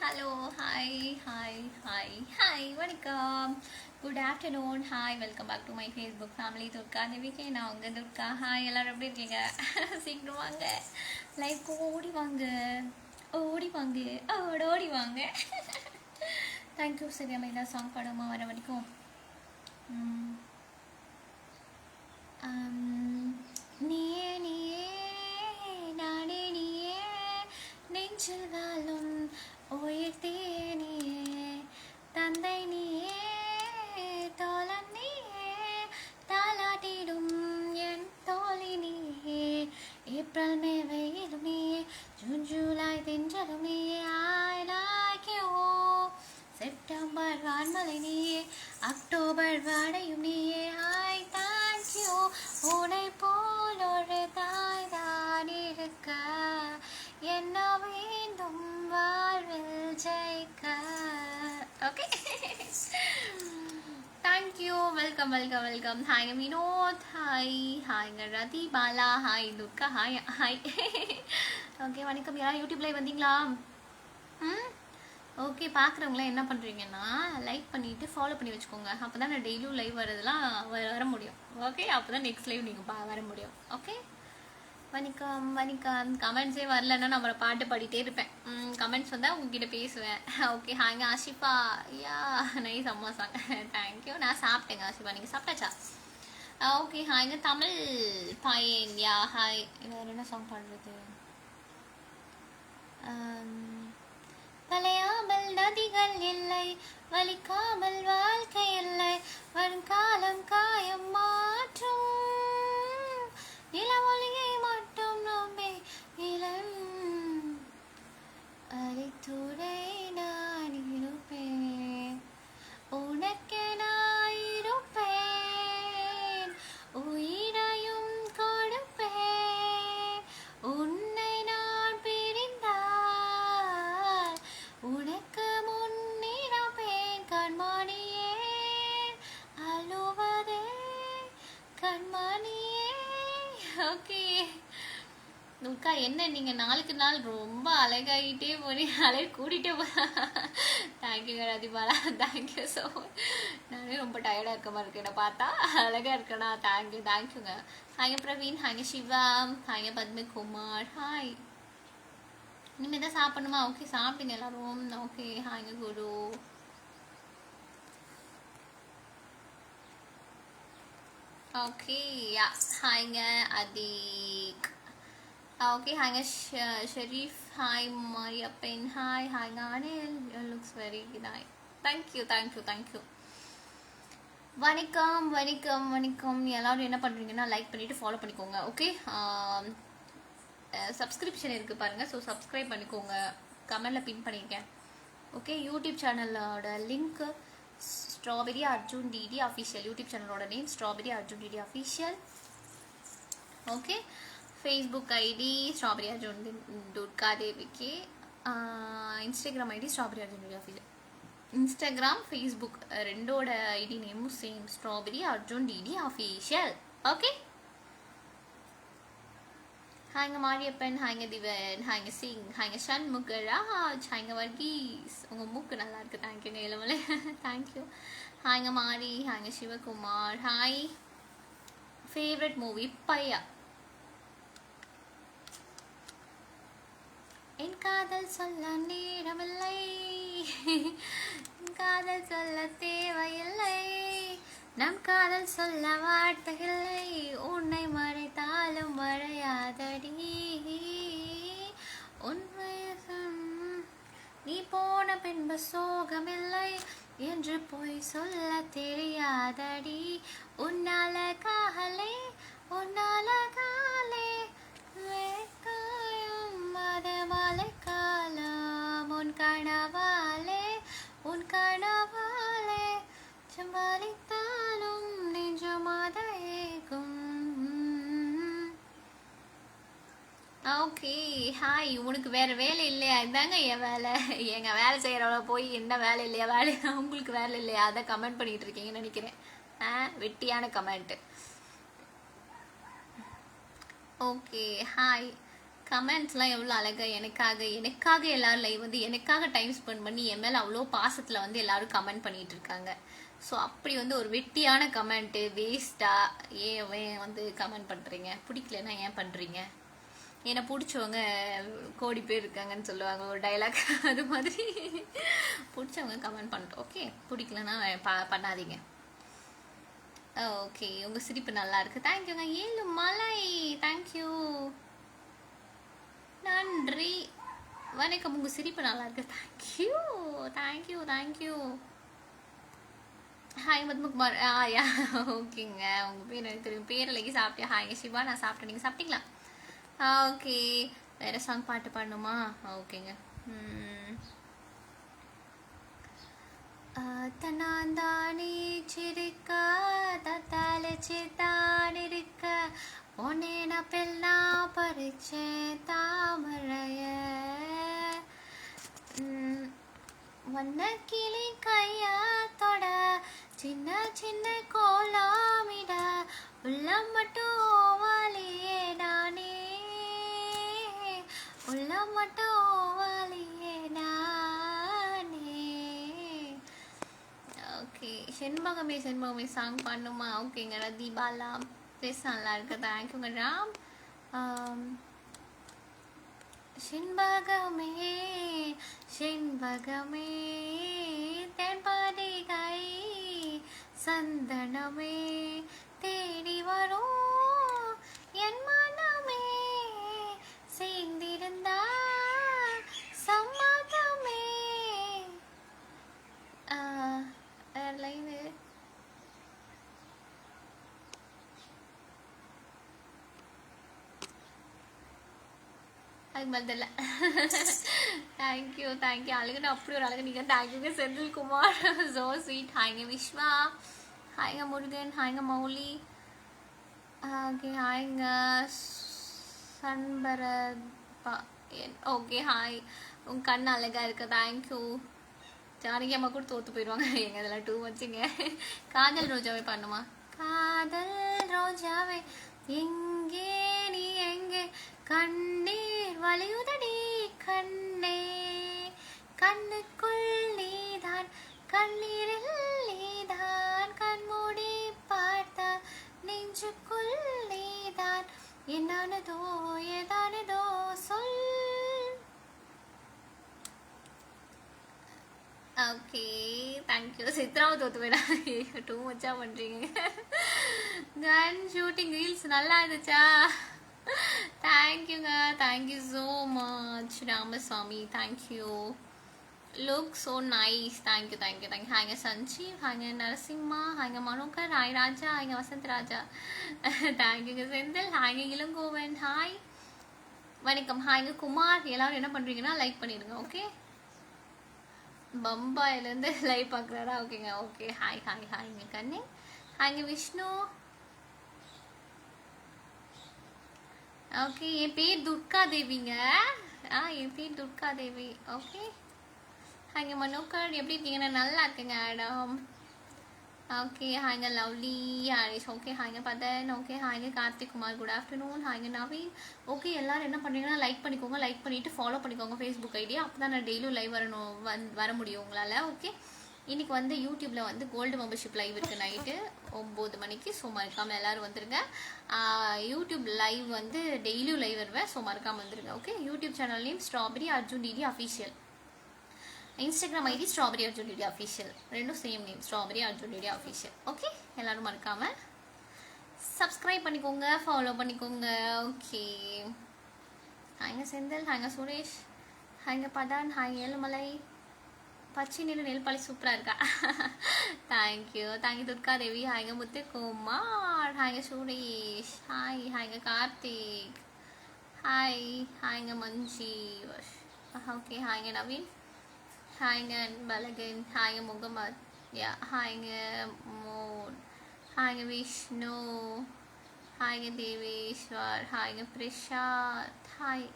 Hello hi hi hi hi வணக்கம். Good afternoon hi welcome back to my Facebook family Durga இந்த வீக்கே நான் உங்கள் துர்கா. ஹாய் எல்லோரும் எப்படி இருக்கீங்க? சீக்கிரம் வாங்க. லைஃப் ஓடி வாங்க. ஓடி வாங்க. ஓட ஓடி வாங்க. தேங்க்யூ சரி அமைதா சாங் பாடுமா வர வரைக்கும். நீயே நீயே நானே நீயே. நெஞ்சில் தான் என்ன வேண்டும்? வாழ்வில் ஜெயிக்க? Okay thank you welcome welcome welcome hi Vinod hi ஹாய்ங்க Rathi Bala hi Durga hi hi okay வணக்கம். யாரும் யூடியூப்ல வந்தீங்களா? Hmm? ம் ஓகே பார்க்குறவங்களாம் என்ன பண்ணுறீங்கன்னா லைக் பண்ணிவிட்டு ஃபாலோ பண்ணி வச்சுக்கோங்க. அப்போ தான் நான் டெய்லியும் லைவ் வரதெல்லாம் வர வர முடியும். ஓகே அப்போ தான் நெக்ஸ்ட் லைவ் நீங்கள் பா வர முடியும். ஓகே வணக்கம் வணக்கம் கமெண்ட்ஸே வரலன்னா நான் பாட்டு பாடிட்டே இருப்பேன். கமெண்ட்ஸ் வந்தால் உங்ககிட்ட பேசுவேன். ஓகே ஹாங்க ஆஷிஃபா யா நைஸ் அம்மா சாங் தேங்க்யூ நான் சாப்பிட்டேங்க ஆஷிஃபா நீங்கள் சாப்பிட்டாச்சா? ஓகே ஹாய்ங்க தமிழ் பையன். யா ஹாய் வேறு என்ன சாங் பாடுறது? வளையாமல் நதிகள் இல்லை வலிக்காமல் வாழ்க்கை இல்லை வருங்காலம் காயம் மாற்றும். நிலவல் அக்கா என்ன நீங்கள் நாளுக்கு நாள் ரொம்ப அழகாகிட்டே போறீங்க. அழகு கூட்டிகிட்டே போ தேங்க்யூங்க ரதிபாலா. தேங்க்யூ ஸோ நானே ரொம்ப டயர்டாக இருக்க மாதிரி இருக்கேன் பார்த்தா அழகாக இருக்கேனா? தேங்க்யூ தேங்க்யூங்க ஹாய்ங்க பிரவீன். ஹாய்ங்க சிவா. ஹாய்ங்க பத்மகுமார். ஹாய் இனிமேல் தான் சாப்பிடணுமா? ஓகே சாப்பிடுங்க எல்லாரும். ஓகே ஹாய்ங்க குரு. ஓகே யா ஹாய்ங்க அதீக். ஓகே ஹாய்ங்க Sharif hi Mariappan hi ஹாய்ங்க Anil looks very nice thank you thank you thank you வணக்கம் வணக்கம் வணக்கம் எல்லாரும் என்ன பண்ணுறீங்கன்னா லைக் பண்ணிவிட்டு ஃபாலோ பண்ணிக்கோங்க ஓகே சப்ஸ்கிரிப்ஷன் இருக்குது பாருங்கள் ஸோ சப்ஸ்கிரைப் பண்ணிக்கோங்க. கமெண்டில் பின் பண்ணியிருக்கேன் ஓகே யூடியூப் சேனலோட link strawberry Arjun DD official YouTube சேனலோட name strawberry Arjun DD official okay Facebook ID strawberry Arjun Durga தேவிக்கு Instagram ID strawberry Arjun DD Instagram Facebook ரெண்டோட ID நேமும் same strawberry Arjun DD official okay ஹாய்ங்க Mariyappan ஹாய்ங்க திவன் ஹாய்ங்க சிங் ஹாய்ங்க சண்முக ராஜ் ஹாய்ங்க வர்கீஸ் உங்கள் மூக்கு நல்லா இருக்குது தேங்க்யூங்க இளமலை தேங்க்யூ ஹாய்ங்க Mari ஹாய்ங்க Sivakumar hi favourite movie Paiyaa என் காதல் சொல்ல நேரமில்லை. என் காதல் சொல்ல தேவையில்லை. நம் காதல் சொல்ல வார்த்தையில்லை. உன்னை மறைத்தாலும் மறையாதடி. உண்மை நீ போன பின்பு சோகமில்லை என்று பொய் சொல்ல தெரியாதடி. உன்னால காகலே உன்னால காலே வேக்காயம் அது உன் கனவாலே உன் கனவாலே. சம்பாதித்தாலும் நெஞ்சமாத ஏகும் ஓகே. ஹாய் உனக்கு வேற வேலை இல்லையா? இதாங்க என் வேலை. எங்க வேலை செய்யறவள போய் என்ன வேலை இல்லையா? வேலை உங்களுக்கு வேலை இல்லையா? அதை கமெண்ட் பண்ணிட்டு இருக்கீங்கன்னு நினைக்கிறேன். ஆ வெட்டியான கமெண்ட் ஓகே ஹாய். கமெண்ட்ஸ்லாம் எவ்வளோ அழகாக எனக்காக எனக்காக எல்லாரும் லைவ் வந்து எனக்காக டைம் ஸ்பெண்ட் பண்ணி என் மேலே அவ்வளோ பாசத்தில் வந்து எல்லாரும் கமெண்ட் பண்ணிகிட்டு இருக்காங்க. ஸோ அப்படி வந்து ஒரு வெட்டியான கமெண்ட்டு வேஸ்ட்டாக ஏன் வந்து கமெண்ட் பண்ணுறீங்க பிடிக்கலன்னா ஏன் பண்ணுறீங்க என்னை பிடிச்சவங்க கோடி பேர் இருக்காங்கன்னு சொல்லுவாங்க ஒரு டைலாக் அது மாதிரி பிடிச்சவங்க கமெண்ட் பண்ணிட்டோம் ஓகே பிடிக்கலன்னா ப- பண்ணாதீங்க. ஓகே உங்கள் சிரிப்பு நல்லா இருக்கு. தேங்க்யூங்க ஏழு மலை. தேங்க்யூ நன்றி வணக்கம் உங்கள் சிரிப்பு நல்லா இருக்கு thank you thank you thank you hi Madhumukumar ah yeah ஓகேங்க உங்கள் பேர் எனக்கு தெரியும் பேரலைக்கு சாப்பிட்டேன் ஹாய்ங்க சிவா நான் சாப்பிட்டேன் நீங்கள் சாப்பிட்டீங்களா ஆ ஓகே வேறு சாங் பாட்டு பாடணுமா ஓகேங்க ம் தன்னாந்தானே சிரிக்க தத்தாலிச்சுதான் இருக்க பொன்னேன பெல்லா பறிச்சே தாமரைய. ம், வண்ண கிளி கையா தொட சின்ன சின்ன கோலாமிட உள்ளம் மட்டும் ஓவாலியே நானே. உள்ளம் மட்டும் ஓவாலியே நானே. ஓகே செண்பகமே செண்பகமே சாங் பண்ணுமா ஓகேங்க ரதி பாலா இருக்கு தேங்க்யூங்க ராம் ஆம், செண்பகமே செண்பகமே தென்பாடிகை சந்தனமே தேடி வரும் என் அதுக்கு மேலே தெரியல தேங்க்யூ தேங்க்யூ அழகுன்னு அப்படி ஒரு அழகு. நீங்கள் தேங்க்யூங்க செந்தில்குமார். ஸோ ஸ்வீட் ஹாய்ங்க விஸ்வா ஹாய்ங்க முருகன். ஹாய்ங்க மௌலி. ஓகே ஹாய்ங்க சன்பரத் ஓகே ஹாய் உங்கள் கண் அழகா இருக்கு. தேங்க்யூ ஜானகி அம்மா கூட தோத்து போயிடுவாங்க எங்க இதெல்லாம் டூ வச்சுங்க காதல் ரோஜாவே பண்ணுமா காதல் ரோஜாவே. எங்கே நீ எங்கே? கண் வலியுதடி கண்ணே. கண்ணுக்குள் நீதான் கண்ணீரில் நீதான் கண்மூடி பார்த்தால் நெஞ்சுக்குள் நீதான். என்னானதோ ஏதானதோ சொல். ஓகே தேங்க்யூ சித்ராவை தோத்து போயிடா டூ மச்சா பண்ணுறீங்க கன் ஷூட்டிங் ரீல்ஸ் நல்லா இருந்துச்சா? தேங்க்யூங்க thank you so much Ramasamy thank you look so nice thank you thank you thank you ஹாய்ங்க Sanjeev ஹாய்ங்க நரசிம்மா ஹாய்ங்க மனோகர் ஹாய் ராஜா ஹாய்ங்க வசந்த் ராஜா தேங்க்யூங்க செந்தில் ஹாய்ங்க இளங்கோவன் ஹாய் வணக்கம். ஹாய்ங்க குமார் எல்லாரும் என்ன பண்ணுறீங்கன்னா லைக் பண்ணிடுங்க ஓகே பம்பாயிலேருந்து லைவ் பார்க்குறாரா? ஓகேங்க ஓகே ஹாய் ஹாய் ஹாய்ங்க கண்ணே. ஹாய்ங்க விஷ்ணு ஓகே என் பேர் துர்கா தேவிங்க ஆ என் பேர் துர்கா தேவி ஓகே ஹாய்ங்க மனோகர். எப்படி இருக்கீங்க? நான் நல்லா இருக்கேங்க மேடம். ஓகே ஹாய்ங்க லவ்லி ஹாரிஷ் ஓகே ஹாய்ங்க பதன். ஓகே ஹாய்ங்க கார்த்திக் குமார் குட் ஆஃப்டர்நூன் ஹாய்ங்க நவீன். ஓகே எல்லாரும் என்ன பண்ணுறீங்கன்னா லைக் பண்ணிக்கோங்க. லைக் பண்ணிவிட்டு ஃபாலோ பண்ணிக்கோங்க ஃபேஸ்புக் ஐடி அப்போ தான் நான் டெய்லியும் லைவ் வரணும். வந் வர முடியும் உங்களால். ஓகே இன்னைக்கு வந்து யூடியூப்ல வந்து கோல்டு மெம்பர்ஷிப் லைவ் இருக்கு நைட்டு ஒம்பது மணிக்கு. ஸோ மறக்காமல் எல்லாரும் வந்துருங்க. யூடியூப் லைவ் வந்து டெய்லியும் லைவ் வருவேன். ஸோ மறக்காம வந்துருங்க okay YouTube channel name strawberry Arjun DD official Instagram ID strawberry Arjun DD official ரெண்டும் same name strawberry Arjun DD official okay எல்லாரும் மறக்காம சப்ஸ்கிரைப் பண்ணிக்கோங்க ஃபாலோ பண்ணிக்கோங்க ஓகே ஹாய்ங்க செந்தில். ஹாய்ங்க சுரேஷ். ஹாய்ங்க பதான். ஹாய் ஏழுமலை. பச்சை நீல நெல்பாளி சூப்பராக இருக்கா? Thank you thank you Durga Devi. ஹாய்ங்க Muthukumar. ஹாய்ங்க சுரேஷ் ஹாய் ஹாய்ங்க கார்த்திக். ஹாய் ஹாய்ங்க மஞ்சி ஓகே ஹாய்ங்க நவீன். ஹாய்ங்க பலகன் ஹாய்ங்க முகமத். யா ஹாய்ங்க மோன். ஹாய்ங்க விஷ்ணு. ஹாய்ங்க தேவேஸ்வர். ஹாய்ங்க பிரசாத். ஹாய்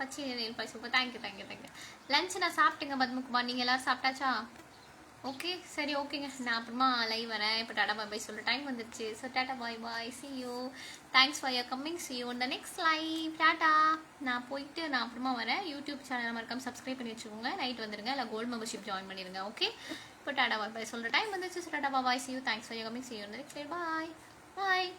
பச்சை நெல் பாய் super thank you thank you thank you lunch நான் சாப்பிட்டேங்க பத்மகுமார் நீங்கள் எல்லோரும் சாப்பிட்டாச்சா? ஓகே சரி ஓகேங்க நான் அப்புறமா லைவ் வரேன். இப்போ டாடா பாய் பாய் சொல்ல. டைம் வந்துருச்சு. So tata bye bye. See you thanks for your coming see you இந்த நெக்ஸ்ட் லைவ் டாடா. நான் போயிட்டு நான் அப்புறமா வரேன். யூடியூப் சேனல் மறக்காம சப்ஸ்கிரைப் பண்ணி வச்சுக்கோங்க. நைட் வந்துருங்க. இல்லை கோல்டு மெம்பர்ஷிப் ஜாயின் பண்ணிடுங்க. ஓகே இப்போ டாடா பாய் பாய் சொல்கிற டைம் வந்துருச்சு. So tata bye see you thanks for your coming see you இந்த நெக்ஸ்ட் பாய் பாய்